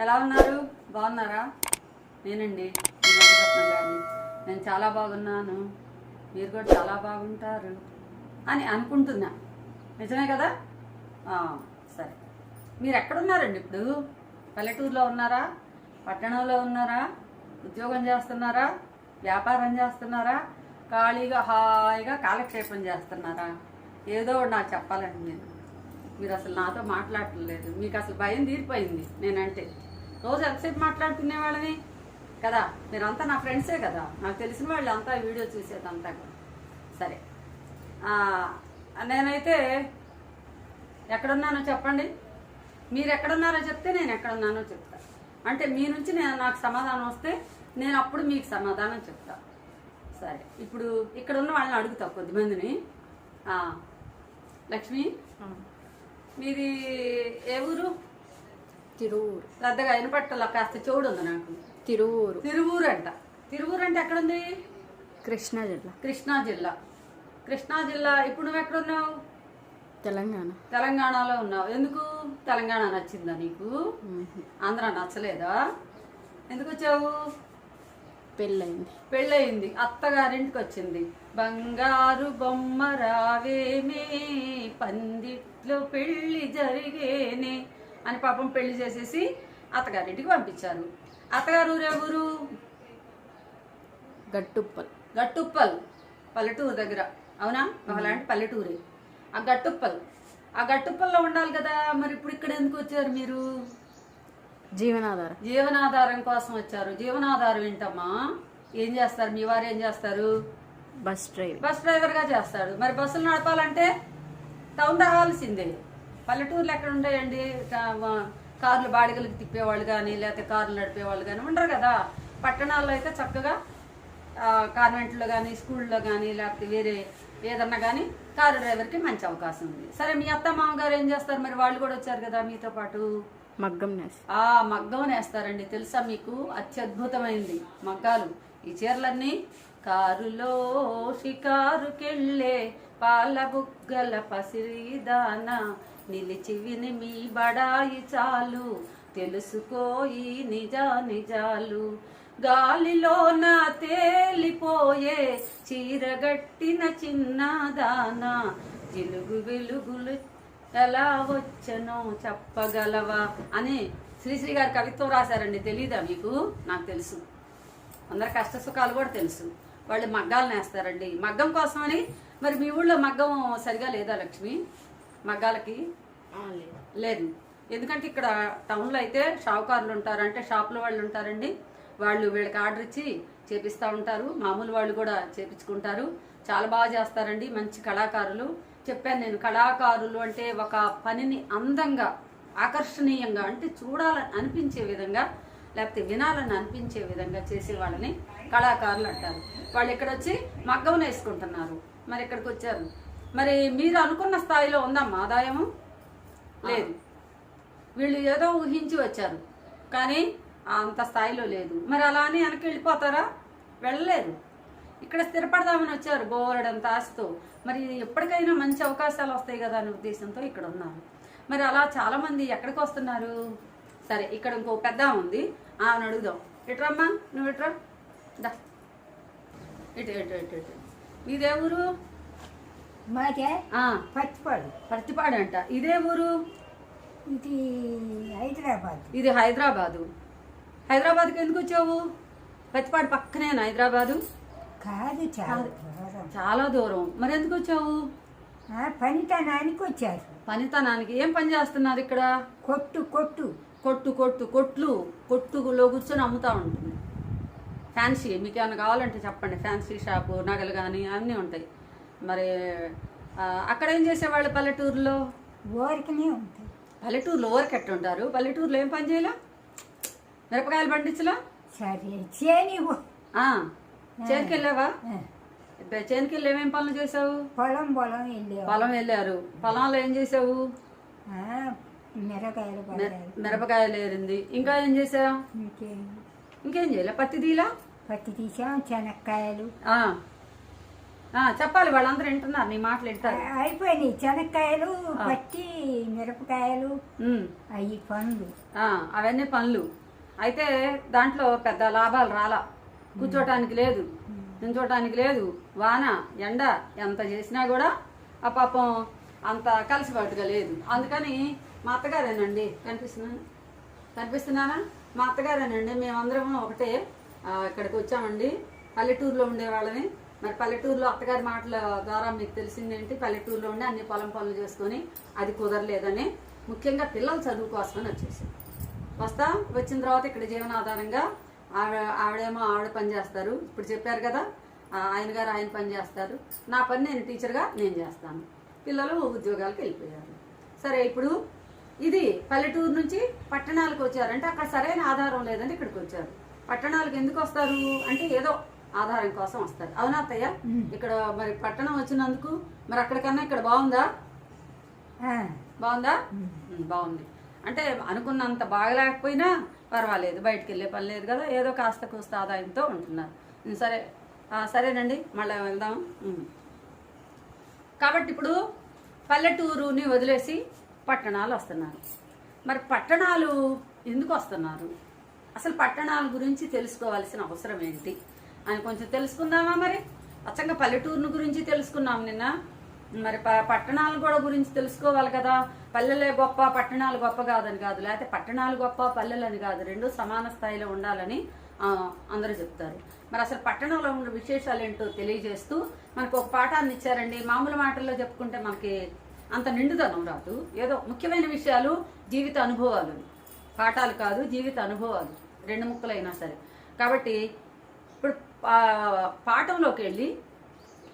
ఎలా ఉన్నారు? బాగున్నారా? నేనండి. మీ గారిని. నేను చాలా బాగున్నాను. మీరు కూడా చాలా బాగుంటారు అని అనుకుంటున్నా. నిజమే కదా? సరే. మీరు ఎక్కడున్నారండి ఇప్పుడు? పల్లెటూరులో ఉన్నారా? పట్టణంలో ఉన్నారా? ఉద్యోగం చేస్తున్నారా? వ్యాపారం చేస్తున్నారా? ఖాళీగా హాయిగా కాలక్షేపం చేస్తున్నారా? ఏదో ఒకటి నాకు చెప్పాలండి నేను. మీరు అసలు నాతో మాట్లాడలేదు మీకు అసలు భయం తీరిపోయింది నేనంటే. రోజు ఎంతసేపు మాట్లాడుకునే వాళ్ళని? కదా మీరంతా నా ఫ్రెండ్సే కదా. నాకు తెలిసిన వాళ్ళు అంతా వీడియో చూసేదంతా కూడా. సరే. నేనైతే ఎక్కడున్నానో చెప్పండి. మీరు ఎక్కడున్నారో చెప్తే నేను ఎక్కడున్నానో చెప్తా. అంటే మీ నుంచి నేను నాకు సమాధానం వస్తే నేను అప్పుడు మీకు సమాధానం చెప్తా. సరే. ఇప్పుడు ఇక్కడ ఉన్న వాళ్ళని అడుగుతా కొద్దిమందిని లక్ష్మి? మీది ఏ ఊరు? తిరువూరు. పెద్దగా వినపట్టాల కాస్త చెవుడు ఉంది నాకు. తిరువూరు. తిరువూరు అంట తిరువూరు అంటే ఎక్కడుంది? కృష్ణా జిల్లా. కృష్ణా జిల్లా. కృష్ణా జిల్లా ఇప్పుడు నువ్వు ఎక్కడున్నావు? తెలంగాణ. తెలంగాణలో ఉన్నావు. ఎందుకు? తెలంగాణ నచ్చిందా నీకు? ఆంధ్ర నచ్చలేదా? ఎందుకు వచ్చావు పెళ్ళయింది. పెళ్ళయింది. అత్తగారింటికి వచ్చింది బంగారు బొమ్మ రావేమే పందిట్లో పెళ్ళి జరిగేనే అని పాపం పెళ్ళి చేసేసి అత్తగారింటికి పంపించారు. అత్తగారు ఊరే ఊరు గట్టుప్పల్. గట్టుప్పల్. పల్లెటూరు దగ్గర. అవునా? అలాంటి పల్లెటూరే. ఆ గట్టుప్పల్. ఆ గట్టుప్పల్లో ఉండాలి కదా. మరి ఇప్పుడు ఇక్కడ ఎందుకు వచ్చారు మీరు? జీవనాధారం. జీవనాధారం కోసం వచ్చారు. జీవనాధారం ఏంటమ్మా? ఏం చేస్తారు? మీ వారు ఏం చేస్తారు? బస్ డ్రైవర్ బస్ డ్రైవర్గా చేస్తాడు. మరి బస్సులు నడపాలంటే టౌన్ రావాల్సిందే పల్లెటూర్లు ఎక్కడ ఉంటాయండి? కార్లు బాడిగలకు తిప్పేవాళ్ళు కానీ లేకపోతే కార్లు నడిపేవాళ్ళు కానీ ఉండరు కదా? పట్టణాల్లో అయితే చక్కగా కాన్వెంట్లో కానీ స్కూల్లో కానీ లేకపోతే వేరే ఏదన్నా కానీ కారు డ్రైవర్కి మంచి అవకాశం ఉంది. సరే మీ అత్త మామగారు ఏం చేస్తారు? మరి వాళ్ళు కూడా వచ్చారు కదా మీతో పాటు? మగ్గం ఆ మగ్గం నేస్తారండి. తెలుసా మీకు? అత్యద్భుతమైంది మగ్గాలు. ఈ చీరలన్నీ కారులో షికారుకెళ్ళే పాల బుగ్గల పసిరిదాన నిలిచి విని మీ బడాయి చాలు. తెలుసుకోయి నిజా నిజాలు. గాలిలోన తేలిపోయే చీరగట్టిన చిన్నదాన జిలుగు వెలుగులు ఎలా వచ్చనో చెప్పగలవా అని శ్రీశ్రీ గారు కవిత్వం రాశారండి. తెలీదా మీకు? నాకు తెలుసు. అందరి కష్ట సుఖాలు కూడా తెలుసు. వాళ్ళు మగ్గాలు నేస్తారండి. మగ్గం కోసమని మరి మీ ఊళ్ళో మగ్గం సరిగా లేదా లక్ష్మి? మగ్గాలకి? లేదు. ఎందుకంటే ఇక్కడ టౌన్లో అయితే షావుకారులు ఉంటారు. అంటే షాపుల వాళ్ళు ఉంటారండి. వాళ్ళు వీళ్ళకి ఆర్డర్ ఇచ్చి చేపిస్తూ ఉంటారు. మామూలు వాళ్ళు కూడా చేపించుకుంటారు. చాలా బాగా చేస్తారండి. మంచి కళాకారులు. చెప్పాను నేను కళాకారులు అంటే ఒక పనిని అందంగా ఆకర్షణీయంగా అంటే చూడాలని అనిపించే విధంగా లేకపోతే వినాలని అనిపించే విధంగా చేసే వాళ్ళని కళాకారులు అంటారు. వాళ్ళు ఇక్కడ వచ్చి మగ్గం వేసుకుంటున్నారు మరి ఇక్కడికి వచ్చారు? మరి మీరు అనుకున్న స్థాయిలో ఉందమ్మా ఆదాయము లేదు. వీళ్ళు ఏదో ఊహించి వచ్చారు. కానీ అంత స్థాయిలో లేదు. మరి అలా అని వెనక్కి వెళ్ళిపోతారా? వెళ్ళలేదు. ఇక్కడ స్థిరపడదామని వచ్చారు బోలెడంత ఆశతో. మరి ఎప్పటికైనా మంచి అవకాశాలు వస్తాయి కదా అనే ఉద్దేశంతో ఇక్కడ ఉన్నారు మరి అలా చాలామంది ఎక్కడికి వస్తున్నారు? సరే ఇక్కడ ఇంకో పెద్ద ఉంది. ఆమెను అడుగుదాం. ఇట్రమ్మా నువ్వు ఇట్రా దా. ఇటు ఇటు ఇటు ఇటు. ఇదే ఊరు? మాకే ఆ, పచ్చిపాడు పర్తిపాడు అంట. ఇదే ఊరు? ఇది హైదరాబాద్. ఇది హైదరాబాదు. హైదరాబాద్కి ఎందుకు వచ్చావు? పత్తిపాడు పక్కనేనా హైదరాబాదు? కాదు చాలా చాలా దూరం. మరి ఎందుకు వచ్చావు? పనితనానికి వచ్చారు. పనితనానికి. ఏం పని చేస్తున్నారు ఇక్కడ? కొట్టు కొట్టు. కొట్టు కొట్టు కొట్లు. కొట్టులో కూర్చొని అమ్ముతా ఉంటుంది. ఫ్యాన్సీ మీకు ఏమైనా కావాలంటే చెప్పండి. ఫ్యాన్సీ షాపు నగలు కానీ అన్నీ ఉంటాయి. మరి అక్కడ ఏం చేసేవాళ్ళు పల్లెటూరులో? ఊరికనే ఉంటాయి. పల్లెటూరులో ఊరికెట్టు ఉంటారు పల్లెటూరులో ఏం పని చేయలే? మిరపకాయలు పండించలా? సరే చేని చేనుకి వెళ్ళావా చేనుకి వెళ్ళి ఏమేం పనులు చేసావు పొలం పొలం వెళ్ళావు. పొలం వెళ్ళారు. పొలంలో ఏం చేసావు ఆ, మిరకాయలు మిర- పడారు మిరపకాయలు ఏరింది. ఇంకా ఏం చేసావు ఇంకేం? చేయలే? పత్తి దీలా పత్తి తీసాం శనక్కాయలు చెప్పాలి వాళ్ళందరూ వింటున్నారు నీ మాటలు వింటారు. అయిపోయినాయి. శనక్కాయలు పచ్చి మిరపకాయలు. అవి పండ్లు. అవన్నీ పనులు అయితే దాంట్లో పెద్ద లాభాలు రాలా. కూర్చోటానికి లేదు నించోటానికి లేదు. వాన ఎండ ఎంత చేసినా కూడా ఆ పాపం అంత కలిసిపట్టుగా లేదు. అందుకని మా అత్తగారేనండి కనిపిస్తున్నాను కనిపిస్తున్నానా మా అత్తగారేనండి మేమందరం ఒకటే ఇక్కడికి వచ్చామండి. పల్లెటూరులో ఉండేవాళ్ళని మరి పల్లెటూరులో అత్తగారి మాటల ద్వారా మీకు తెలిసిందేంటి పల్లెటూరులో ఉండి అన్ని పొలం పనులు చేసుకొని అది కుదరలేదని ముఖ్యంగా పిల్లల చదువు కోసమని వచ్చేసాను వస్తా వచ్చిన తర్వాత ఇక్కడ జీవనాధారంగా ఆవిడ ఆవిడేమో ఆవిడ పని చేస్తారు. ఇప్పుడు చెప్పారు కదా ఆయన గారు ఆయన పని చేస్తారు. నా పని నేను టీచర్గా నేను చేస్తాను. పిల్లలు ఉద్యోగాలకు వెళ్ళిపోయారు. సరే ఇప్పుడు ఇది పల్లెటూరు నుంచి పట్టణాలకు వచ్చారంటే అక్కడ సరైన ఆధారం లేదని ఇక్కడికి వచ్చారు. పట్టణాలకు ఎందుకు వస్తారు? అంటే ఏదో ఆధారం కోసం వస్తారు అవునా అత్తయ్య? ఇక్కడ మరి పట్టణం వచ్చినందుకు మరి అక్కడికన్నా ఇక్కడ బాగుందా? బాగుందా? బాగుంది. అంటే అనుకున్నంత బాగలేకపోయినా పర్వాలేదు. బయటికి వెళ్ళే పని లేదు కదా. ఏదో కాస్త కూస్త ఆదాయంతో ఉంటున్నారు. సరే. సరేనండి. మళ్ళీ వెళ్దాం. కాబట్టి ఇప్పుడు పల్లెటూరుని వదిలేసి పట్టణాలు వస్తున్నారు. మరి పట్టణాలు ఎందుకు వస్తున్నారు? అసలు పట్టణాల గురించి తెలుసుకోవాల్సిన అవసరం ఏంటి? అని కొంచెం తెలుసుకుందామా మరి? అచ్చంగా పల్లెటూరుని గురించి తెలుసుకున్నాం నిన్న. మరి ప- పట్టణాలు కూడా గురించి తెలుసుకోవాలి కదా. పల్లెలే గొప్ప పట్టణాలు గొప్ప కాదని కాదు. లేకపోతే పట్టణాలు గొప్ప పల్లెలని కాదు. రెండు సమాన స్థాయిలో ఉండాలని అందరూ చెప్తారు. మరి అసలు పట్టణంలో ఉన్న విశేషాలు ఏంటో తెలియజేస్తూ మనకు ఒక పాఠాన్ని ఇచ్చారండి. మామూలు మాటల్లో చెప్పుకుంటే మనకి అంత నిండుదనం రాదు. ఏదో ముఖ్యమైన విషయాలు జీవిత అనుభవాలు. పాఠాలు కాదు జీవిత అనుభవాలు. రెండు ముక్కలైనా సరే. కాబట్టి పాఠంలోకి వెళ్ళి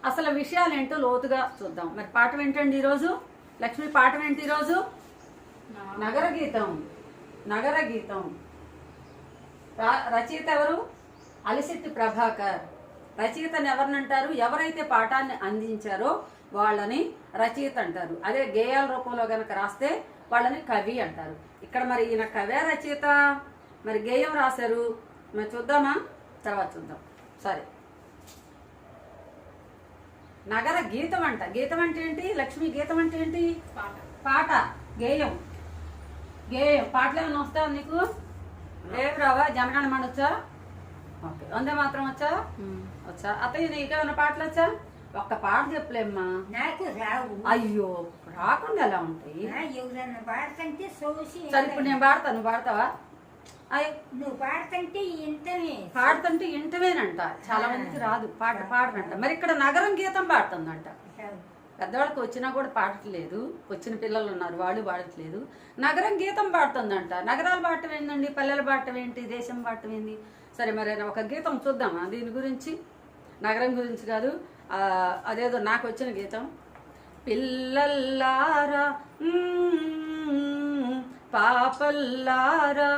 అసలు విషయాలు ఏంటో లోతుగా చూద్దాం. మరి పాఠం ఏంటండి ఈరోజు? లక్ష్మి పాఠం ఏంటి ఈరోజు? నగర గీతం నగర గీతం రా- రచయిత ఎవరు? అలిశెట్టి ప్రభాకర్. రచయితను ఎవరినంటారు? ఎవరైతే పాఠాన్ని అందించారో వాళ్ళని రచయిత అంటారు. అదే గేయాల రూపంలో కనుక రాస్తే వాళ్ళని కవి అంటారు. ఇక్కడ మరి ఈయన కవే రచయిత? మరి గేయం రాశారు? మరి చూద్దామా? తర్వాత చూద్దాం. సరే. నగర గీతం అంట గీతం అంటే ఏంటి? లక్ష్మి గీతం అంటే ఏంటి? పాట. గేయం. గేయం. పాటలు ఏమైనా వస్తావా నీకు? ఏమి రావా జనగణ వచ్చా? ఓకే. వందే మాత్రం వచ్చా? వచ్చా. అత్తయ్య నీకేమైనా పాటలు వచ్చా? ఒక్క పాట చెప్పలేమ్మా. నాకు రావు. అయ్యో రాకుండా ఎలా ఉంటాయి? సరే ఇప్పుడు నేను పాడతా. నువ్వు పాడతావా? నువ్వు పాడుతుంటే ఇంతనే పాడుతుంటే ఇంటవేనంట. చాలా మందికి రాదు. పాట పాడనంట. మరి ఇక్కడ నగరం గీతం పాడుతుందంట. పెద్దవాళ్ళకి వచ్చినా కూడా పాడట్లేదు. వచ్చిన పిల్లలు ఉన్నారు. వాళ్ళు పాడట్లేదు. నగరం గీతం పాడుతుందంట. నగరాలు పాడటం ఏందండి? పల్లెలు పాడటం ఏంటి? దేశం పాడటం ఏంది? సరే మరి ఒక గీతం చూద్దామా? దీని గురించి? నగరం గురించి కాదు. అదేదో నాకు వచ్చిన గీతం. పిల్లల్లారా పాపల్లారా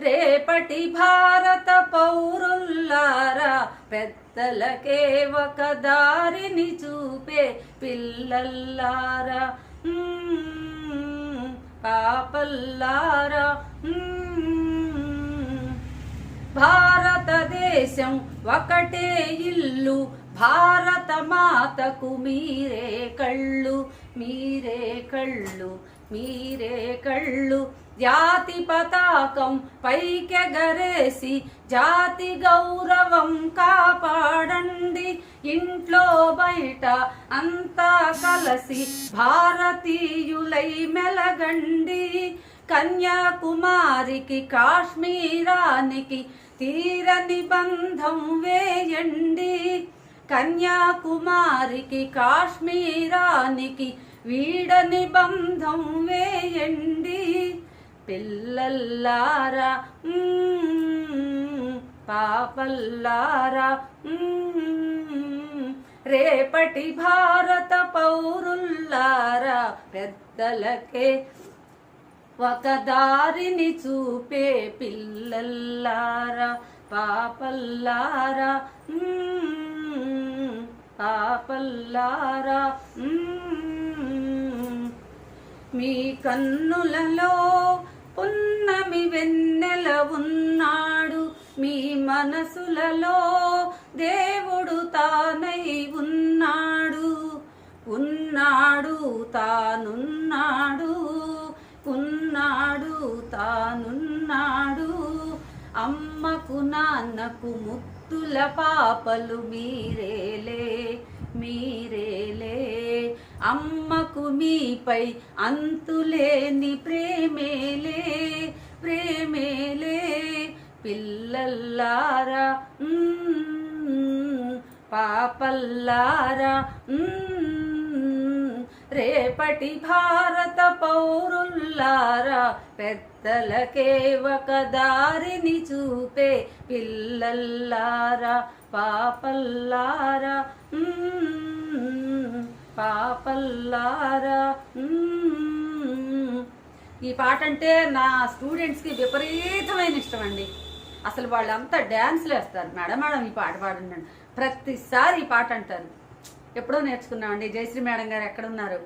రేపటి భారత పౌరుల్లారా పెద్దలకే ఒక దారిని చూపే పిల్లల్లారా. పాపల్లారా. భారతదేశం ఒకటే ఇల్లు భారత మాతకు మీరే కళ్ళు మీరే కళ్ళు. మీరే కళ్ళు జాతి పతాకం పైకెగరేసి జాతి గౌరవం కాపాడండి. ఇంట్లో బయట అంతా కలసి భారతీయులై మెలగండి. కన్యాకుమారికి కాశ్మీరానికి తీరని బంధం వేయండి. కన్యాకుమారికి కాశ్మీరానికి వీడని బంధం వేయండి. పిల్లల్లారా పాపల్లారా రేపటి భారత పౌరుల్లారా పెద్దలకే ఒక దారిని చూపే పిల్లల్లారా పాపల్లారా పాపల్లారా మీ కన్నులలో పున్నమి వెన్నెల ఉన్నాడు. మీ మనసులలో దేవుడు తానై ఉన్నాడు. ఉన్నాడు తానున్నాడు. ఉన్నాడు తానున్నాడు. అమ్మకు నాన్నకు ముత్తుల పాపలు మీరేలే మీరేలే. అమ్మకు మీపై అంతులేని ప్రేమేలే ప్రేమేలే. పిల్లల్లారా పాపల్లారా రేపటి భారత పౌరుల్లారా పెద్దలకే ఒక దారిని చూపే పిల్లల్లారా పాపల్లారా పాపల్లారా. ఈ పాట అంటే నా స్టూడెంట్స్కి విపరీతమైన ఇష్టం అండి. అసలు వాళ్ళంతా డ్యాన్స్లు వేస్తారు. మేడం మేడం ఈ పాట పాడండి. ప్రతిసారి ఈ పాట అంటారు. ఎప్పుడో నేర్చుకున్నామండి. జయశ్రీ మేడం గారు ఎక్కడున్నారు?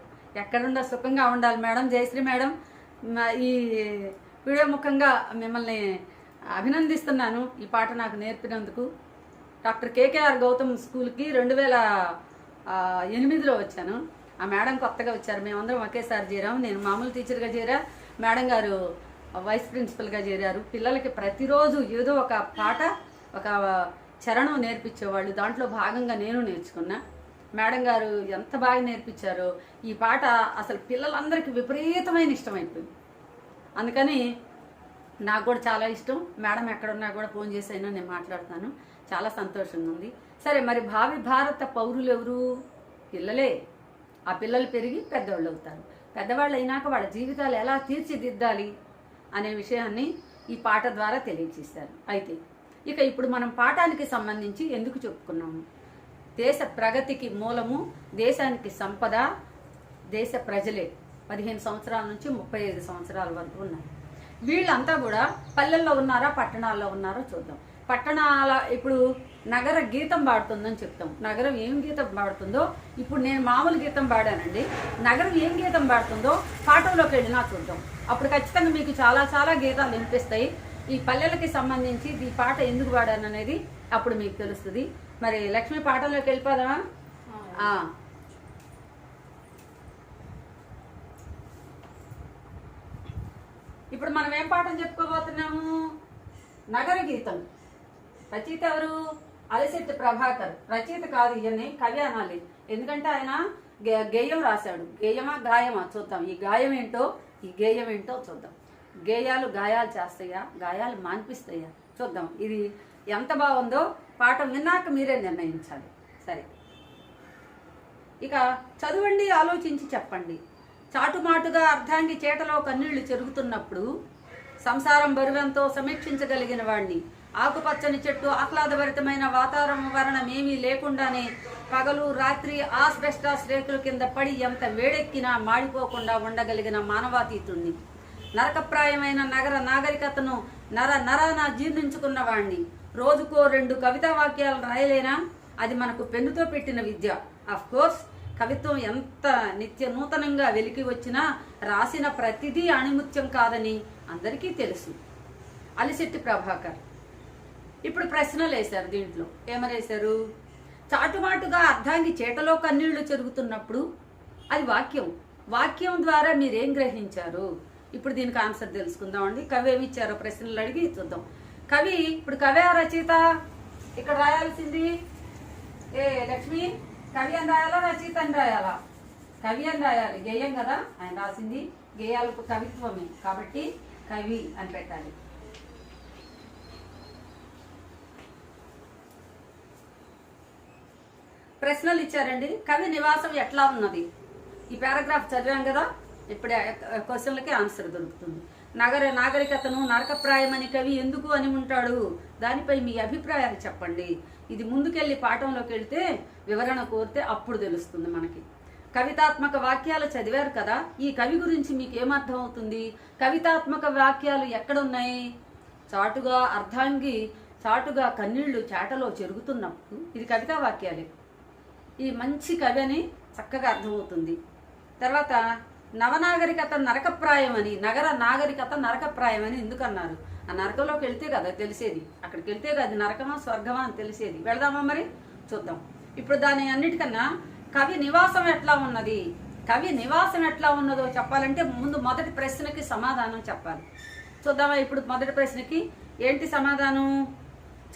ఎక్కడుందో సుఖంగా ఉండాలి మేడం జయశ్రీ మేడం. ఈ వీడియో ముఖంగా మిమ్మల్ని అభినందిస్తున్నాను. ఈ పాట నాకు నేర్పినందుకు. డాక్టర్ కేకేఆర్ గౌతమ్ స్కూల్కి రెండు వేల ఎనిమిదిలో వచ్చాను. ఆ మేడం కొత్తగా వచ్చారు. మేమందరం ఒకేసారి చేరాం నేను మామూలు టీచర్గా చేరా మేడం గారు వైస్ ప్రిన్సిపల్గా చేరారు. పిల్లలకి ప్రతిరోజు ఏదో ఒక పాట ఒక చరణం నేర్పించేవాళ్ళు. దాంట్లో భాగంగా నేను నేర్చుకున్నా. మేడం గారు ఎంత బాగా నేర్పించారో ఈ పాట అసలు పిల్లలందరికీ విపరీతమైన ఇష్టమైపోయింది. అందుకని నాకు కూడా చాలా ఇష్టం. మేడం ఎక్కడున్నా కూడా ఫోన్ చేసైనా నేను మాట్లాడతాను. చాలా సంతోషంగా ఉంది సరే మరి భావి భారత పౌరులు ఎవరు పిల్లలే. ఆ పిల్లలు పెరిగి పెద్దవాళ్ళు అవుతారు పెద్దవాళ్ళు అయినాక వాళ్ళ జీవితాలు ఎలా తీర్చిదిద్దాలి అనే విషయాన్ని ఈ పాట ద్వారా తెలియచేశారు అయితే ఇక ఇప్పుడు మనం పాఠానికి సంబంధించి ఎందుకు చెప్పుకున్నాము దేశ ప్రగతికి మూలము దేశానికి సంపద దేశ ప్రజలే. పదిహేను సంవత్సరాల నుంచి ముప్పై ఐదు సంవత్సరాల వరకు ఉన్నారు వీళ్ళంతా కూడా పల్లెల్లో ఉన్నారా పట్టణాల్లో ఉన్నారో చూద్దాం. పట్టణాల ఇప్పుడు నగర గీతం పాడుతుందని చెప్తాం. నగరం ఏం గీతం పాడుతుందో ఇప్పుడు నేను మామూలు గీతం పాడానండి. నగరం ఏం గీతం పాడుతుందో పాఠంలోకి వెళ్ళినా చూద్దాం. అప్పుడు ఖచ్చితంగా మీకు చాలా చాలా గీతాలు వినిపిస్తాయి. ఈ పల్లెలకి సంబంధించి ఈ పాట ఎందుకు పాడాను అనేది అప్పుడు మీకు తెలుస్తుంది. మరి లక్ష్మి పాటల్లోకి వెళ్ళిపోదామా. ఇప్పుడు మనం ఏం పాఠం చెప్పుకోబోతున్నాము? నగర గీతం. రచయిత ఎవరు? అలశెట్టి ప్రభాకర్. రచయిత కాదు ఇవన్నీ కవ్యానాలి ఎందుకంటే ఆయన గే- గేయం రాశాడు. గేయమా గాయమా చూద్దాం. ఈ గాయం ఏంటో ఈ గేయం ఏంటో చూద్దాం. గేయాలు గాయాలు చేస్తాయా? గాయాలు మాన్పిస్తాయా? చూద్దాం. ఇది ఎంత బాగుందో పాఠం విన్నాక మీరే నిర్ణయించాలి. సరే. ఇక చదవండి ఆలోచించి చెప్పండి. చాటుమాటుగా అర్ధాంగి చేటలో కన్నీళ్ళు చెరుగుతున్నప్పుడు సంసారం బరువెంతో సమీక్షించగలిగిన వాడిని ఆకుపచ్చని చెట్టు ఆహ్లాదభరితమైన వాతావరణం ఏమీ లేకుండానే పగలు రాత్రి ఆస్బెస్టాస్ రేకుల కింద పడి ఎంత వేడెక్కినా మాడిపోకుండా ఉండగలిగిన మానవాతీతుణ్ణి. నరకప్రాయమైన నగర నాగరికతను నర నరాన జీర్ణించుకున్న వాణ్ణి. రోజుకో రెండు కవితా వాక్యాలు రాయలేనా? అది మనకు పెన్నుతో పెట్టిన విద్య. అఫ్ కోర్స్ కవిత్వం ఎంత నిత్య నూతనంగా వెలికి వచ్చినా రాసిన ప్రతిదీ అణిముత్యం కాదని అందరికీ తెలుసు. అలిశెట్టి ప్రభాకర్. ఇప్పుడు ప్రశ్నలు వేశారు దీంట్లో. ఏమనేశారు చాటుమాటుగా అర్ధాంగి చేటలో కన్నీళ్ళు చెరుగుతున్నప్పుడు అది వాక్యం. వాక్యం ద్వారా మీరేం గ్రహించారు? ఇప్పుడు దీనికి ఆన్సర్ తెలుసుకుందామండి కవి ఏమి ఇచ్చారో ప్రశ్నలు అడిగి చూద్దాం. కవి ఇప్పుడు కవి ఆ రచయిత? ఇక్కడ రాయాల్సింది? ఏ లక్ష్మి? కవి అని రాయాలా రచయిత అని రాయాలా? కవి అని రాయాలి. గేయం కదా? ఆయన రాసింది. గేయాలకు కవిత్వమే. కాబట్టి కవి అని పెట్టాలి. ప్రశ్నలు ఇచ్చారండి. కవి నివాసం ఎట్లా ఉన్నది? ఈ పారాగ్రాఫ్ చదివాం కదా ఇప్పుడే క్వశ్చన్లకి ఆన్సర్ దొరుకుతుంది. నగర నాగరికతను నరకప్రాయమని కవి ఎందుకు అని ఉంటాడు? దానిపై మీ అభిప్రాయాలు చెప్పండి. ఇది ముందుకెళ్ళి పాఠంలోకి వెళ్తే వివరణ కోరితే అప్పుడు తెలుస్తుంది మనకి. కవితాత్మక వాక్యాలు చదివారు కదా ఈ కవి గురించి మీకు ఏమర్థం అవుతుంది? కవితాత్మక వాక్యాలు ఎక్కడున్నాయి? చాటుగా అర్ధాంగి చాటుగా కన్నీళ్ళు చాటలో చెరుగుతున్నప్పుడు ఇది కవితా వాక్యాలే. ఈ మంచి కవి అని చక్కగా అర్థమవుతుంది. తర్వాత నవనాగరికత నరకప్రాయం అని నగర నాగరికత నరకప్రాయం అని ఎందుకు అన్నారు ఆ నరకంలోకి వెళ్తే కదా తెలిసేది. అక్కడికి వెళ్తే కదా నరకమా స్వర్గమా అని తెలిసేది. వెళదామా మరి? చూద్దాం. ఇప్పుడు దాని అన్నిటికన్నా కవి నివాసం ఎట్లా ఉన్నది? కవి నివాసం ఎట్లా ఉన్నదో చెప్పాలంటే ముందు మొదటి ప్రశ్నకి సమాధానం చెప్పాలి. చూద్దామా ఇప్పుడు మొదటి ప్రశ్నకి ఏంటి సమాధానం?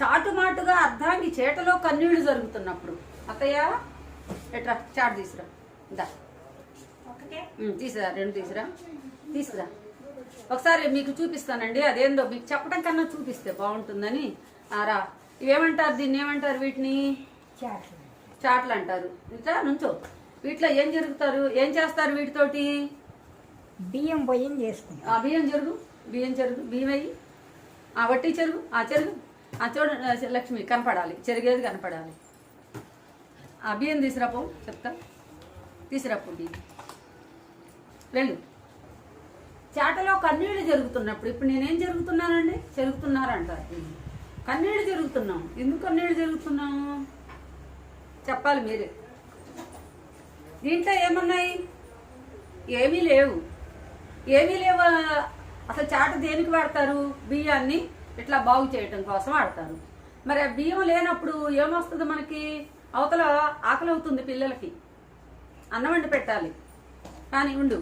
చాటుమాటుగా అర్ధాంగి చేటలో కన్నీళ్ళు జరుగుతున్నప్పుడు. అత్తయ్య ఎట్రా? చాటు తీసురా దా. తీసురా రెండు తీసురా తీసురా ఒకసారి మీకు చూపిస్తానండి. అదేందో మీకు చెప్పడం కన్నా చూపిస్తే బాగుంటుందని. రా. ఇవేమంటారు దీన్ని? ఏమంటారు వీటిని? చాట్లు అంటారు. ఇట్లా నుంచో. వీటిలో ఏం జరుగుతారు? ఏం చేస్తారు వీటితోటి? బియ్యం పొయ్యం చేసుకుంటాం. ఆ బియ్యం జరుగు. బియ్యం జరుగు. బియ్యం అయ్యి ఆ వట్టి చెరుగు. ఆ చెరుగు. ఆ చూడ లక్ష్మి కనపడాలి. చెరిగేది కనపడాలి. బియ్యం తీసుకురాపో చెప్తా. తీసుకురాపో బియ్యం. వెళ్ళు. చేటలో కన్నీళ్ళు జరుగుతున్నప్పుడు ఇప్పుడు నేనేం జరుగుతున్నానండి? జరుగుతున్నారంటారు కన్నీళ్ళు జరుగుతున్నాం. ఎందుకు కన్నీళ్ళు జరుగుతున్నాము చెప్పాలి మీరే. దీంట్లో ఏమున్నాయి? ఏమీ లేవు. ఏమీ లేవు అసలు చాట దేనికి వాడతారు? బియ్యాన్ని ఇట్లా బాగు చేయటం కోసం వాడతారు. మరి ఆ బియ్యం లేనప్పుడు ఏమొస్తుంది మనకి? అవతల ఆకలి అవుతుంది పిల్లలకి. అన్నం వండి పెట్టాలి. కానీ ఉండు.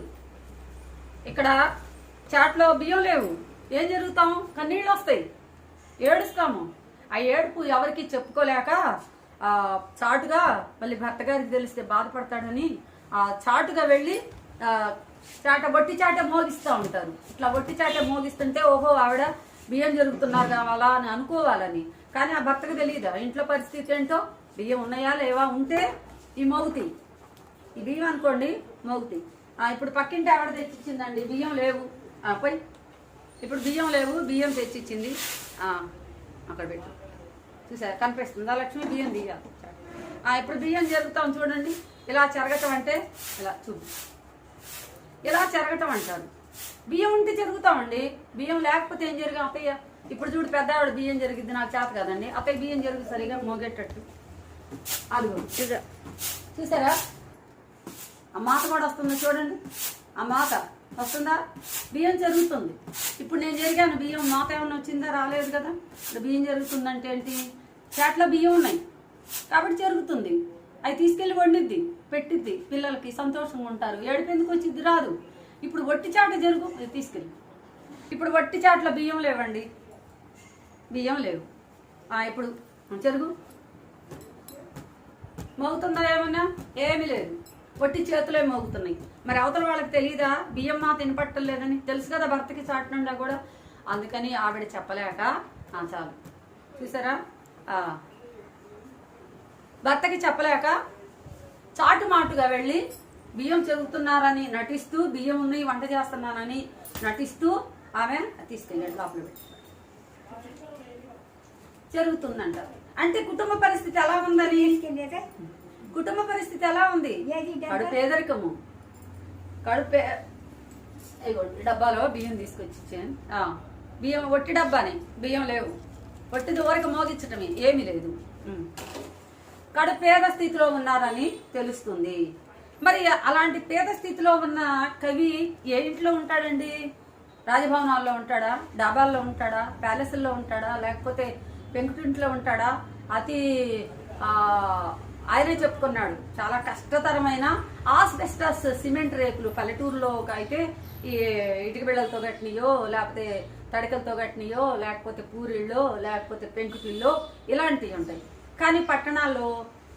ఇక్కడ చాట్లో బియ్యం లేవు. ఏం జరుగుతాము కన్నీళ్ళు వస్తాయి. ఏడుస్తాము. ఆ ఏడుపు ఎవరికి చెప్పుకోలేక చాటుగా మళ్ళీ భర్త గారికి తెలిస్తే బాధపడతాడని ఆ చాటుగా వెళ్ళి చాట బొట్టి చాట మోగిస్తూ ఉంటారు. ఇట్లా బొట్టి చాట మోగిస్తుంటే ఓహో ఆవిడ బియ్యం జరుగుతున్నారు కావాలా అని అనుకోవాలని. కానీ ఆ భర్తకు తెలియదు ఇంట్లో పరిస్థితి ఏంటో? బియ్యం ఉన్నాయా లేవా? ఉంటే ఈ మోగుతాయి ఈ బియ్యం అనుకోండి మోగుతాయి ఆ, ఇప్పుడు పక్కింటి ఆవిడ తెచ్చిచ్చిందండి బియ్యం లేవు. పోయి. ఇప్పుడు బియ్యం లేవు బియ్యం తెచ్చిచ్చింది. అక్కడ పెట్టు. చూసారా? కనిపిస్తుందా. లక్ష్మి బియ్యం తీయాలి. ఇప్పుడు బియ్యం జరుగుతాం చూడండి. ఇలా చెరగటం అంటే ఇలా చూడు. ఇలా చెరగటం అంటారు. బియ్యం ఉంటే జరుగుతామండి బియ్యం లేకపోతే ఏం జరిగా అత్తయ్య ఇప్పుడు చూడు పెద్ద ఆవిడ బియ్యం జరిగింది నాకు చేత కదండి. అత్తయ్య బియ్యం జరుగుతుంది సరిగా మోగేటట్టు. అదిగో. చూసారా? ఆ మాత కూడా వస్తుంది చూడండి. ఆ మాత వస్తుందా? బియ్యం జరుగుతుంది. ఇప్పుడు నేను జరిగాను బియ్యం మాత ఏమైనా వచ్చిందా రాలేదు కదా? ఇప్పుడు బియ్యం జరుగుతుందంటే ఏంటి? చాట్ల బియ్యం ఉన్నాయి. కాబట్టి జరుగుతుంది. అవి తీసుకెళ్ళి వండిద్ది పెట్టిద్ది. పిల్లలకి సంతోషంగా ఉంటారు. ఏడుపు ఎందుకు వచ్చిద్ది? రాదు. ఇప్పుడు వట్టి చాట జరుగు తీసుకెళ్ళి. ఇప్పుడు వట్టి చాట్ల బియ్యం లేవండి. బియ్యం లేవు. ఇప్పుడు జరుగు. మోగుతుందా ఏమన్నా? ఏమీ లేదు. పొట్టి చేతులే మోగుతున్నాయి. మరి అవతల వాళ్ళకి తెలియదా బియ్యం మా తినపట్టం లేదని. తెలుసు కదా భర్తకి చాటునుండా కూడా. అందుకని ఆవిడ చెప్పలేక ఆ, చాలు. చూసారా? భర్తకి చెప్పలేక చాటు మాటుగా వెళ్ళి బియ్యం చెరుకుతున్నారని నటిస్తూ బియ్యం ఉన్నాయి వంట చేస్తున్నానని నటిస్తూ ఆమె తీసుకెళ్ళాడు లోపల. పెట్టి జరుగుతుందంట అంటే కుటుంబ పరిస్థితి ఎలా ఉందని? కుటుంబ పరిస్థితి ఎలా ఉంది? కడు పేదరికము. కడు పే డబ్బాలో బియ్యం తీసుకొచ్చి ఇచ్చాను. బియ్యం ఒట్టి డబ్బాని బియ్యం లేవు. ఒట్టిది ఊరికి మోగించటమే ఏమీ లేదు. కడు పేద స్థితిలో ఉన్నారని తెలుస్తుంది. మరి అలాంటి పేద స్థితిలో ఉన్న కవి ఏ ఇంట్లో ఉంటాడండి? రాజభవనాల్లో ఉంటాడా? డాబాల్లో ఉంటాడా? ప్యాలెస్ల్లో ఉంటాడా? లేకపోతే పెంకుటింట్లో ఉంటాడా? అతి ఆయనే చెప్పుకున్నాడు. చాలా కష్టతరమైన ఆస్బెస్టాస్ సిమెంట్ రేకులు పల్లెటూరులో అయితే ఈ ఇటుక బిళ్ళలతో కట్టినయో లేకపోతే తడికలతో కట్టినయో లేకపోతే పూరిళ్ళో లేకపోతే పెంకుటిల్లో ఇలాంటివి ఉంటాయి. కానీ పట్టణాల్లో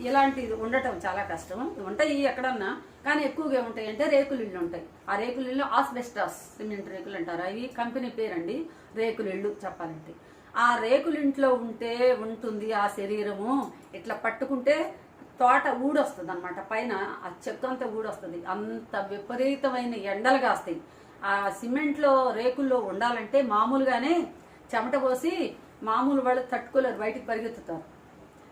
ఇలాంటిది ఉండటం చాలా కష్టం. ఉంటాయి ఎక్కడన్నా కానీ ఎక్కువగా ఉంటాయి అంటే రేకులు ఇళ్ళు ఉంటాయి. ఆ రేకుల ఇళ్ళు ఆస్బెస్టాస్ సిమెంట్ రేకులు అంటారు? అవి కంపెనీ పేరండి. రేకులిళ్ళు చెప్పాలంటే. ఆ రేకులింట్లో ఉంటే ఉంటుంది ఆ శరీరము. ఇట్లా పట్టుకుంటే తోట ఊడొస్తుంది అనమాట పైన ఆ చెక్క అంతా ఊడొస్తుంది. అంత విపరీతమైన ఎండలు కాస్తాయి. ఆ సిమెంట్లో రేకుల్లో ఉండాలంటే మామూలుగానే చెమట పోసి మామూలు వాళ్ళు తట్టుకోలేరు బయటికి పరిగెత్తుతారు.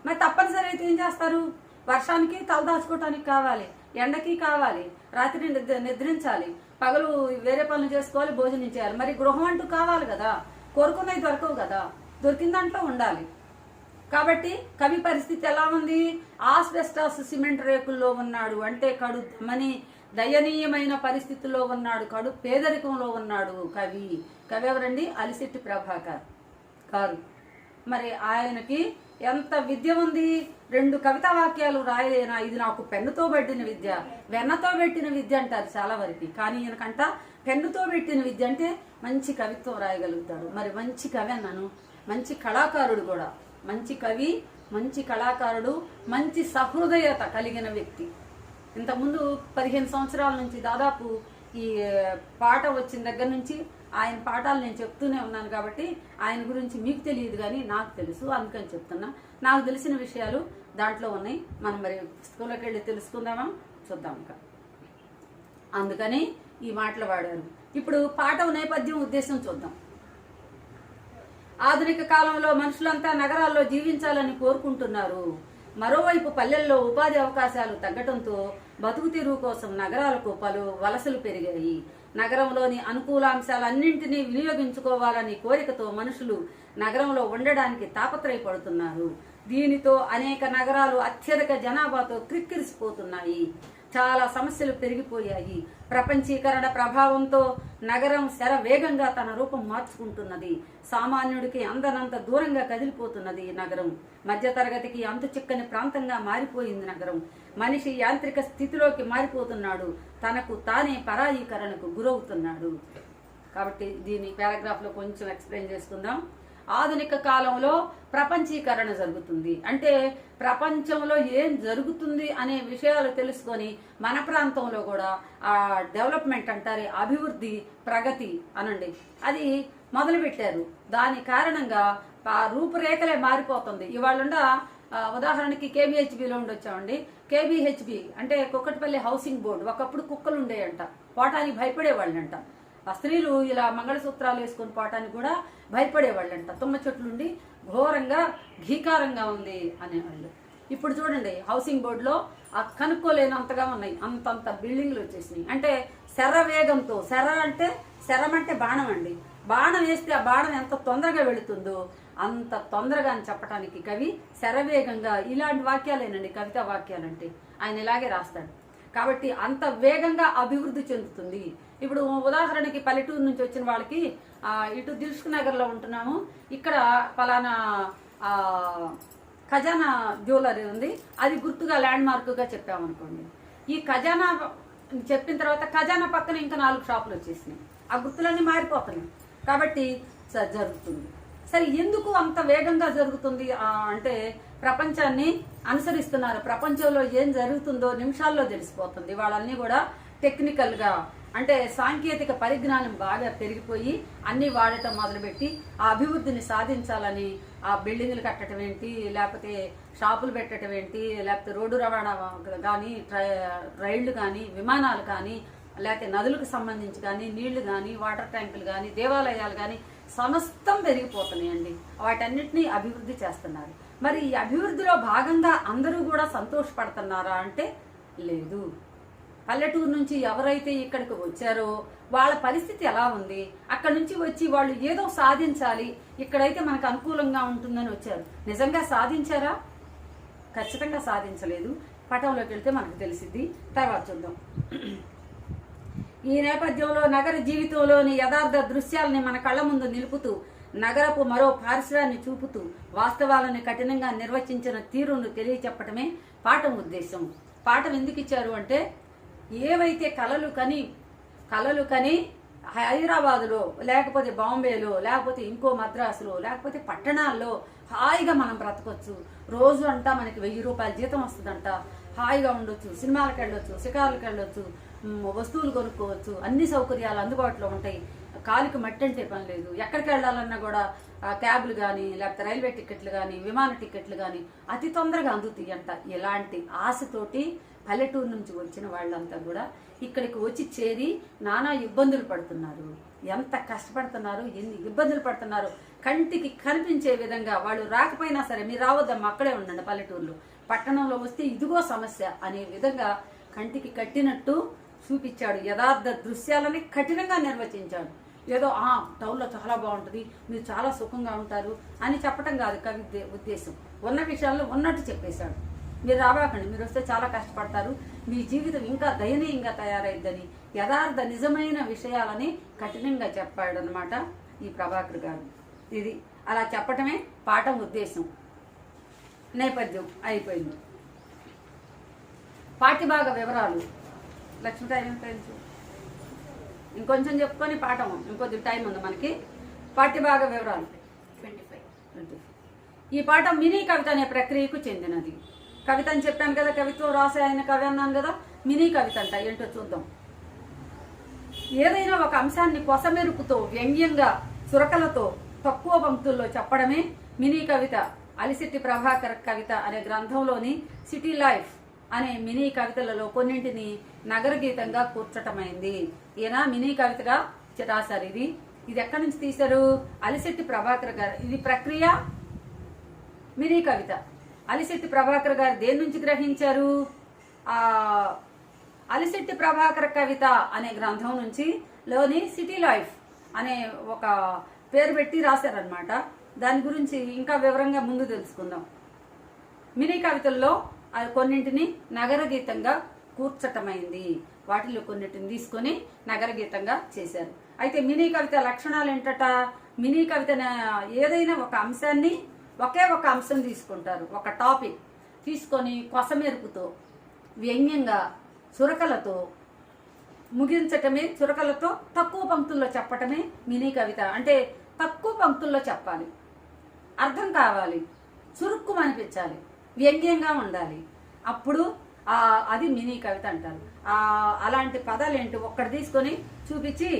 మరి తప్పనిసరి అయితే ఏం చేస్తారు? వర్షానికి తలదాచుకోవటానికి కావాలి ఎండకి కావాలి రాత్రి నిద్ర నిద్రించాలి పగలు వేరే పనులు చేసుకోవాలి భోజనం చేయాలి. మరి గృహం అంటూ కావాలి కదా. కోరుకున్నవి దొరకవు కదా. దొరికిన దాంట్లో ఉండాలి. కాబట్టి కవి పరిస్థితి ఎలా ఉంది? ఆస్బెస్టాస్ సిమెంట్ రేకుల్లో ఉన్నాడు అంటే కడు మని దయనీయమైన పరిస్థితుల్లో ఉన్నాడు కడు పేదరికంలో ఉన్నాడు కవి. కవి ఎవరండి? అలిశెట్టి ప్రభాకర్ కారు మరి ఆయనకి ఎంత విద్య ఉంది? రెండు కవితా వాక్యాలు రాయలేనా? ఇది నాకు పెన్నుతో పెట్టిన విద్య. వెన్నతో పెట్టిన విద్య అంటారు చాలా వరకు కానీ ఈయనకంట పెన్నుతో పెట్టిన విద్య అంటే మంచి కవిత్వం రాయగలుగుతాడు. మరి మంచి కవి అన్నాను. మంచి కళాకారుడు కూడా. మంచి కవి మంచి కళాకారుడు మంచి సహృదయత కలిగిన వ్యక్తి. ఇంతకుముందు పదిహేను సంవత్సరాల నుంచి దాదాపు ఈ పాట వచ్చిన దగ్గర నుంచి ఆయన పాఠాలు నేను చెప్తూనే ఉన్నాను కాబట్టి ఆయన గురించి మీకు తెలియదు కానీ నాకు తెలుసు అందుకని చెప్తున్నా. నాకు తెలిసిన విషయాలు దాంట్లో ఉన్నాయి. మనం మరి పుస్తకంలోకి వెళ్ళి తెలుసుకుందామా? చూద్దాం ఇంకా. అందుకని ఈ మాటలు వాడారు. ఇప్పుడు పాఠం నేపథ్యం ఉద్దేశం చూద్దాం. ఆధునిక కాలంలో మనుషులంతా నగరాల్లో జీవించాలని కోరుకుంటున్నారు. మరోవైపు పల్లెల్లో ఉపాధి అవకాశాలు తగ్గడంతో బతుకు కోసం నగరాలకు పలు వలసలు పెరిగాయి. నగరంలోని అనుకూలాంశాలన్నింటినీ వినియోగించుకోవాలని కోరికతో మనుషులు నగరంలో ఉండడానికి తాపత్రయపడుతున్నారు. దీనితో అనేక నగరాలు అత్యధిక జనాభాతో క్రిక్కిరిసిపోతున్నాయి. చాలా సమస్యలు పెరిగిపోయాయి. ప్రపంచీకరణ ప్రభావంతో నగరం శర వేగంగా తన రూపం మార్చుకుంటున్నది. సామాన్యుడికి అందనంత దూరంగా కదిలిపోతున్నది నగరం. మధ్యతరగతికి అంతు చిక్కని ప్రాంతంగా మారిపోయింది నగరం. మనిషి యాంత్రిక స్థితిలోకి మారిపోతున్నాడు. తనకు తానే పరాయీకరణకు గురవుతున్నాడు. కాబట్టి దీని పారాగ్రాఫ్లో కొంచెం ఎక్స్ప్లెయిన్ చేసుకుందాం. ఆధునిక కాలంలో ప్రపంచీకరణ జరుగుతుంది. అంటే ప్రపంచంలో ఏం జరుగుతుంది అనే విషయాలు తెలుసుకొని మన ప్రాంతంలో కూడా ఆ డెవలప్మెంట్ అంటారే అభివృద్ధి ప్రగతి అనండి. అది మొదలు పెట్టారు దాని కారణంగా ఆ రూపురేఖలే మారిపోతుంది. ఇవాళ ఉదాహరణకి కేబిహెచ్బిలో ఉండొచ్చామండి. కేబిహెచ్బి అంటే కుక్కటిపల్లి హౌసింగ్ బోర్డు. ఒకప్పుడు కుక్కలు ఉండేయంట. పోవటానికి భయపడేవాళ్ళంట. ఆ స్త్రీలు ఇలా మంగళసూత్రాలు వేసుకొని పోవటానికి కూడా భయపడేవాళ్ళంట. తుమ్మ చెట్లుండి ఘోరంగా ఘీకారంగా ఉంది అనేవాళ్ళు. ఇప్పుడు చూడండి హౌసింగ్ బోర్డులో ఆ కనుక్కోలేనంతగా ఉన్నాయి. అంతంత బిల్డింగ్లు వచ్చేసినాయి. అంటే శర వేగంతో శర అంటే శరం అంటే బాణం అండి. బాణం వేస్తే ఆ బాణం ఎంత తొందరగా వెళుతుందో అంత తొందరగా అని చెప్పడానికి కవి శరవేగంగా ఇలాంటి వాక్యాలేనండి కవితా వాక్యాలంటే. ఆయన ఇలాగే రాస్తాడు. కాబట్టి అంత వేగంగా అభివృద్ధి చెందుతుంది. ఇప్పుడు ఉదాహరణకి పల్లెటూరు నుంచి వచ్చిన వాళ్ళకి ఇటు దిల్సుఖ్ నగర్లో ఉంటున్నాము. ఇక్కడ ఫలానా ఖజానా జ్యువెలరీ ఉంది. అది గుర్తుగా ల్యాండ్ మార్క్గా చెప్పామనుకోండి. ఈ ఖజానా చెప్పిన తర్వాత ఖజానా పక్కన ఇంకా నాలుగు షాపులు వచ్చేసినాయి. ఆ గుర్తులన్నీ మారిపోతున్నాయి. కాబట్టి స- జరుగుతుంది. సరే ఎందుకు అంత వేగంగా జరుగుతుంది? అంటే ప్రపంచాన్ని అనుసరిస్తున్నారు. ప్రపంచంలో ఏం జరుగుతుందో నిమిషాల్లో తెలిసిపోతుంది. వాళ్ళన్నీ కూడా టెక్నికల్గా అంటే సాంకేతిక పరిజ్ఞానం బాగా పెరిగిపోయి అన్ని వాడటం మొదలుపెట్టి ఆ అభివృద్ధిని సాధించాలని ఆ బిల్డింగ్లు కట్టడం ఏంటి లేకపోతే షాపులు పెట్టడం ఏంటి లేకపోతే రోడ్డు రవాణా కానీ రైళ్ళు కానీ విమానాలు కానీ లేకపోతే నదులకు సంబంధించి కానీ నీళ్ళు కానీ వాటర్ ట్యాంకులు కానీ దేవాలయాలు కానీ సమస్తం పెరిగిపోతున్నాయండి. వాటన్నిటినీ అభివృద్ధి చేస్తున్నారు. మరి ఈ అభివృద్ధిలో భాగంగా అందరూ కూడా సంతోషపడుతున్నారా అంటే లేదు. పల్లెటూరు నుంచి ఎవరైతే ఇక్కడికి వచ్చారో వాళ్ళ పరిస్థితి ఎలా ఉంది? అక్కడ నుంచి వచ్చి వాళ్ళు ఏదో సాధించాలి. ఇక్కడైతే మనకు అనుకూలంగా ఉంటుందని వచ్చారు. నిజంగా సాధించారా? ఖచ్చితంగా సాధించలేదు. పటంలోకి వెళ్తే మనకు తెలిసిద్ది. తర్వాత చూద్దాం. ఈ నేపథ్యంలో నగర జీవితంలోని యథార్థ దృశ్యాలని మన కళ్ళ ముందు నిలుపుతూ నగరపు మరో పారిశ్రాన్ని చూపుతూ వాస్తవాలను కఠినంగా నిర్వచించిన తీరును తెలియచెప్పటమే పాఠం ఉద్దేశం. పాఠం ఎందుకు ఇచ్చారు అంటే ఏవైతే కలలు కని కలలు కని హైదరాబాదులో లేకపోతే బాంబేలో లేకపోతే ఇంకో మద్రాసులో లేకపోతే పట్టణాల్లో హాయిగా మనం బ్రతకొచ్చు. రోజు అంటా మనకి వెయ్యి రూపాయల జీతం వస్తుందంట. హాయిగా ఉండొచ్చు సినిమాలకు వెళ్ళొచ్చు షికారులకు వెళ్ళొచ్చు వస్తువులు కొనుక్కోవచ్చు. అన్ని సౌకర్యాలు అందుబాటులో ఉంటాయి. కాలికి మట్టి అంటే పని లేదు. ఎక్కడికి వెళ్ళాలన్నా కూడా క్యాబ్లు కానీ లేకపోతే రైల్వే టికెట్లు కానీ విమాన టికెట్లు కానీ అతి తొందరగా అందుతాయి అంట. ఇలాంటి ఆశతోటి పల్లెటూరు నుంచి వచ్చిన వాళ్ళంతా కూడా ఇక్కడికి వచ్చి చేరి నానా ఇబ్బందులు పడుతున్నారు. ఎంత కష్టపడుతున్నారు ఎన్ని ఇబ్బందులు పడుతున్నారు. కంటికి కనిపించే విధంగా వాళ్ళు రాకపోయినా సరే మీరు రావద్దమ్మా అక్కడే ఉండండి పల్లెటూరులో. పట్టణంలో వస్తే ఇదిగో సమస్య అనే విధంగా కంటికి కట్టినట్టు చూపించాడు. యథార్థ దృశ్యాలని కఠినంగా నిర్వచించాడు. ఏదో ఆ టౌన్లో చాలా బాగుంటుంది మీరు చాలా సుఖంగా ఉంటారు అని చెప్పటం కాదు కవి ఉద్దేశం. ఉన్న విషయాల్లో ఉన్నట్టు చెప్పేశాడు. మీరు రాబాకండి మీరు వస్తే చాలా కష్టపడతారు. మీ జీవితం ఇంకా దయనీయంగా తయారైద్దని యథార్థ నిజమైన విషయాలని కఠినంగా చెప్పాడు అనమాట ఈ ప్రభాకర్ గారు. ఇది అలా చెప్పటమే పాఠం ఉద్దేశం. నేపథ్యం అయిపోయింది. పాఠ్యభాగ వివరాలు. లక్ష్మీ టైం చూడు. ఇంకొంచెం చెప్పుకొని పాఠం ఇంకొద్ది టైం ఉంది మనకి. పాఠ్యభాగ వివరాలు. ట్వంటీ ఫైవ్ ఈ పాఠం మినీ కవిత అనే ప్రక్రియకు చెందినది. కవిత అని చెప్పాను కదా కవిత్వం రాసే ఆయన కవి అన్నాను కదా మినీ కవిత అంట ఏంటో చూద్దాం. ఏదైనా ఒక అంశాన్ని కొసమెరుపుతో వ్యంగ్యంగా చురకలతో తక్కువ పంక్తుల్లో చెప్పడమే మినీ కవిత అలిసిట్టి ప్రభాకర్ కవిత అనే గ్రంథంలోని సిటీ లైఫ్ అనే మినీ కవితలలో కొన్నింటిని నగర గీతంగా కూర్చటమైంది. ఈయన మినీ కవితగా రాశారు ఇది. ఇది ఎక్కడి నుంచి తీశారు? అలిశెట్టి ప్రభాకర్ గారు. ఇది ప్రక్రియ? మినీ కవిత. అలిశెట్టి ప్రభాకర్ గారు దేని నుంచి గ్రహించారు? ఆ అలిశెట్టి ప్రభాకర్ కవిత అనే గ్రంథం నుంచి లోని సిటీ లైఫ్ అనే ఒక పేరు పెట్టి రాశారనమాట దాని గురించి ఇంకా వివరంగా ముందు తెలుసుకుందాం. మినీ కవితల్లో కొన్నింటిని నగర గీతంగా కూర్చటమైంది. వాటిలో కొన్నిటిని తీసుకొని నగర గీతంగా చేశారు. అయితే మినీ కవిత లక్షణాలు ఏంటట? మినీ కవిత ఏదైనా ఒక అంశాన్ని ఒకే ఒక అంశం తీసుకుంటారు. ఒక టాపిక్ తీసుకొని కొసమెరుపుతో వ్యంగ్యంగా చురకలతో ముగించటమే చురకలతో తక్కువ పంక్తుల్లో చెప్పటమే మినీ కవిత. అంటే తక్కువ పంక్తుల్లో చెప్పాలి. అర్థం కావాలి. చురుక్కు అనిపించాలి వ్యంగ్యంగా ఉండాలి. అప్పుడు అది మినీ కవిత అంటారు. ఆ అలాంటి పదాలు ఏంటి ఒక్కటి తీసుకొని చూపించి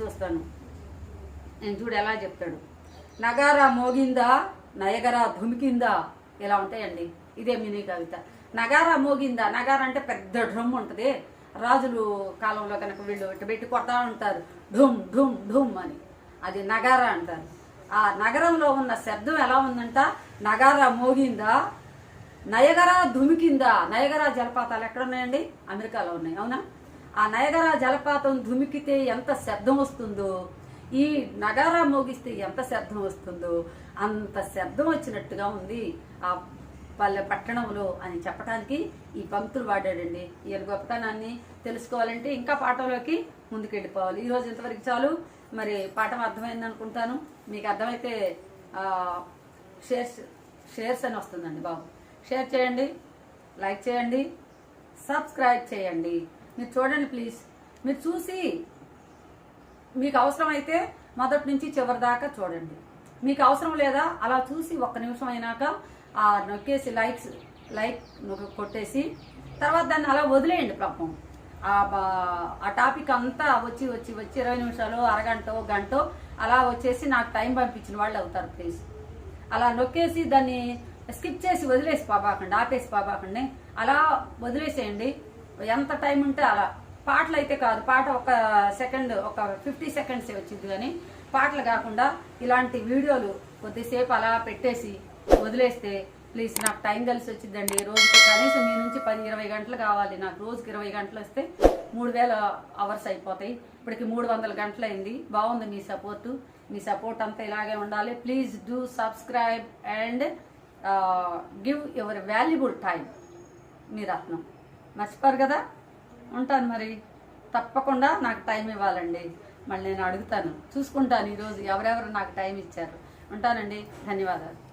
చూస్తాను. నేను చూడు ఎలా చెప్తాడు. నగారా మోగిందా నయగరా ధుమికిందా? ఇలా ఉంటాయండి? ఇదే మినీ కవిత. నగారా మోగిందా? నగారా అంటే పెద్ద డ్రమ్ ఉంటుంది. రాజులు కాలంలో కనుక వీళ్ళు ఇటు పెట్టి కొడతా ఉంటారు. ఢుమ్ ఢుమ్ ఢుమ్ అని. అది నగారా అంటారు. ఆ నగరంలో ఉన్న శబ్దం ఎలా ఉందంట? నగారా మోగిందా నయగరా ధుమికిందా నయగరా జలపాతాలు ఎక్కడ ఉన్నాయండి అమెరికాలో ఉన్నాయి అవునా? ఆ నయగరా జలపాతం ధుమికితే ఎంత శబ్దం వస్తుందో ఈ నగారా మోగిస్తే ఎంత శబ్దం వస్తుందో అంత శబ్దం వచ్చినట్టుగా ఉంది ఆ పల్లె పట్టణంలో అని చెప్పడానికి ఈ పంక్తులు వాడాడండి. ఈయన గొప్పతనాన్ని తెలుసుకోవాలంటే ఇంకా పాఠంలోకి ముందుకెళ్ళిపోవాలి. ఈ రోజు ఇంతవరకు చాలు. మరి పాఠం అర్థమైంది అనుకుంటాను. మీకు అర్థమైతే షేర్స్ షేర్స్ అని వస్తుందండి బాబు. షేర్ చేయండి లైక్ చేయండి సబ్స్క్రైబ్ చేయండి. మీరు చూడండి ప్లీజ్. మీరు చూసి మీకు అవసరమైతే మొదటి నుంచి చివరి దాకా చూడండి. మీకు అవసరం లేదా అలా చూసి ఒక్క నిమిషం అయినాక ఆ నొక్కేసి లైక్స్ లైక్ కొట్టేసి తర్వాత దాన్ని అలా వదిలేయండి పాపం. బా- ఆ టాపిక్ అంతా వచ్చి వచ్చి వచ్చి ఇరవై నిమిషాలు అరగంట గంట అలా వచ్చేసి నాకు టైం పంపించిన వాళ్ళు అవుతారు ప్లీజ్. అలా నొక్కేసి దాన్ని స్కిప్ చేసి వదిలేసి పాపాకండి ఆపేసి పాపాకండి అలా వదిలేసేయండి. ఎంత టైం ఉంటే అలా. పాటలు అయితే కాదు పాట ఒక సెకండ్ ఒక ఫిఫ్టీ సెకండ్సే వచ్చింది కానీ పాటలు కాకుండా ఇలాంటి వీడియోలు కొద్దిసేపు అలా పెట్టేసి వదిలేస్తే ప్లీజ్ నాకు టైం కలిసి వచ్చిందండి. రోజుకి కనీసం మీ నుంచి పది ఇరవై గంటలు కావాలి. నాకు రోజుకి ఇరవై గంటలు వస్తే మూడు వేల అవర్స్ అయిపోతాయి. ఇప్పటికి మూడు వందల గంటలు అయింది. బాగుంది మీ సపోర్టు. మీ సపోర్ట్ అంతా ఇలాగే ఉండాలి. Please do subscribe and give your valuable time మీ రత్నం. మర్చిపోరు కదా? ఉంటాను మరి. తప్పకుండా నాకు టైం ఇవ్వాలండి. మళ్ళీ నేను అడుగుతాను. చూసుకుంటాను ఈరోజు ఎవరెవరు నాకు టైం ఇచ్చారు. ఉంటానండి. ధన్యవాదాలు.